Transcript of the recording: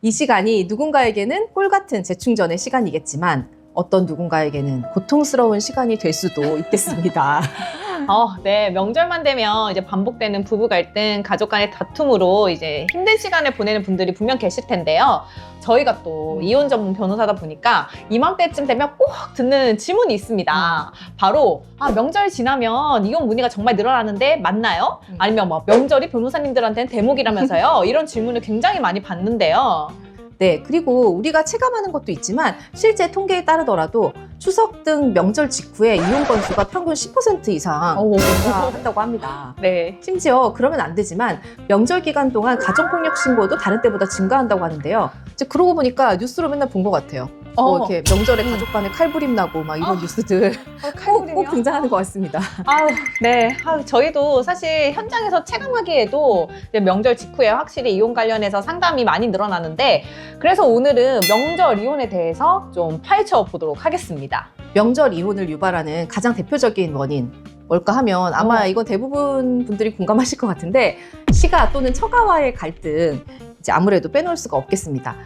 이 시간이 누군가에게는 꿀 같은 재충전의 시간이겠지만 어떤 누군가에게는 고통스러운 시간이 될 수도 있겠습니다. 어, 네. 명절만 되면 이제 반복되는 부부 갈등, 가족 간의 다툼으로 이제 힘든 시간을 보내는 분들이 분명 계실 텐데요. 저희가 또 이혼 전문 변호사다 보니까 이맘때쯤 되면 꼭 듣는 질문이 있습니다. 바로 아, 명절 지나면 이혼 문의가 정말 늘어나는데 맞나요? 음. 아니면 뭐 명절이 변호사님들한테는 대목이라면서요? 이런 질문을 굉장히 많이 받는데요. 네, 그리고 우리가 체감하는 것도 있지만 실제 통계에 따르더라도 추석 등 명절 직후에 이혼 건수가 평균 10% 이상 오. 증가한다고 합니다. 네. 심지어 그러면 안 되지만 명절 기간 동안 가정폭력 신고도 다른 때보다 증가한다고 하는데요. 이제 그러고 보니까 뉴스로 맨날 본 것 같아요. 뭐 어. 이렇게 명절에 가족 간에 칼부림 나고 막 이런 어. 뉴스들 꼭, 꼭 등장하는 것 같습니다. 아우, 네. 아우, 저희도 사실 현장에서 체감하기에도 이제 명절 직후에 확실히 이혼 관련해서 상담이 많이 늘어나는데 그래서 오늘은 명절 이혼에 대해서 좀 파헤쳐 보도록 하겠습니다. 명절 이혼을 유발하는 가장 대표적인 원인 뭘까 하면 아마 어. 이건 대부분 분들이 공감하실 것 같은데 시가 또는 처가와의 갈등 이제 아무래도 빼놓을 수가 없겠습니다.